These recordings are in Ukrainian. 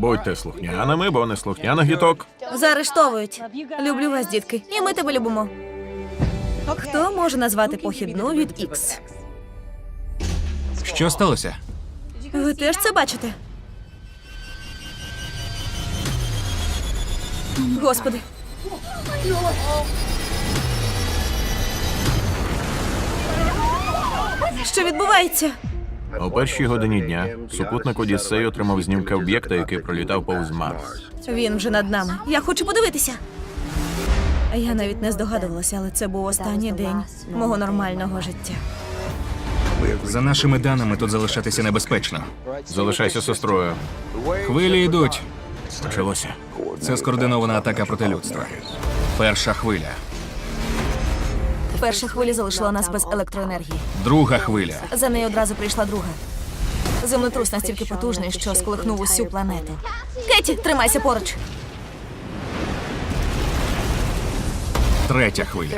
Будьте слухняними, бо неслухняних діток. Заарештовують. Люблю вас, дітки. І ми тебе любимо. Хто може назвати похідну від Ікс? Що сталося? Ви теж це бачите? Господи. Що відбувається? У першій годині дня супутник Одіссей отримав знімки об'єкта, який пролітав повз Марс. Він вже над нами. Я хочу подивитися. Я навіть не здогадувалася, але це був останній день мого нормального життя. За нашими даними, тут залишатися небезпечно. Залишайся сестрою. Хвилі йдуть. Почалося. Це скоординована атака проти людства. Перша хвиля, Перша хвиля залишила нас без електроенергії. друга хвиля, За нею одразу прийшла друга. Землетрус настільки потужний, що сколихнув усю планету. Кеті, тримайся поруч. третя хвиля,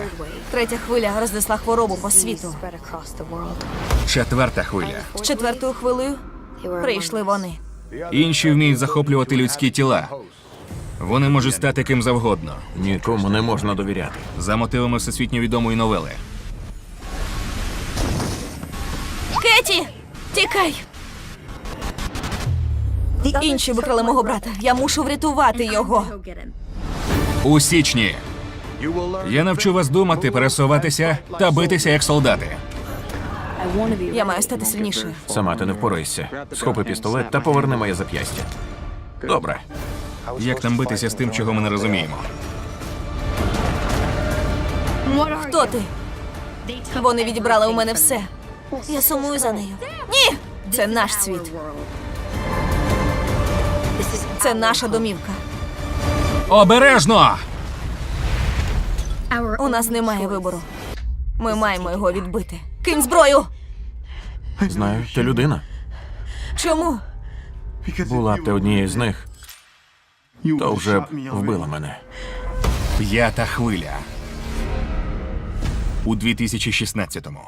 Третя хвиля рознесла хворобу по світу. четверта хвиля. З четвертою хвилею прийшли вони. Інші вміють захоплювати людські тіла. Вони можуть стати ким завгодно. Нікому не можна довіряти. За мотивами всесвітньо відомої новели. Кеті! Тікай! Інші викрали мого брата. Я мушу врятувати його. У січні я навчу вас думати, пересуватися та битися як солдати. Я маю стати сильнішою. Сама ти не впораєшся. Схопи пістолет та поверни моє зап'ястя. Добре. Як нам битися з тим, чого ми не розуміємо? Хто ти? Вони відібрали у мене все. Я сумую за нею. Ні! Це наш світ. Це наша домівка. Обережно! У нас немає вибору. Ми маємо його відбити. Кинь зброю! Знаю, ти людина. Чому? Була б ти однією з них, то вже б вбила мене. П'ята хвиля. У 2016-му.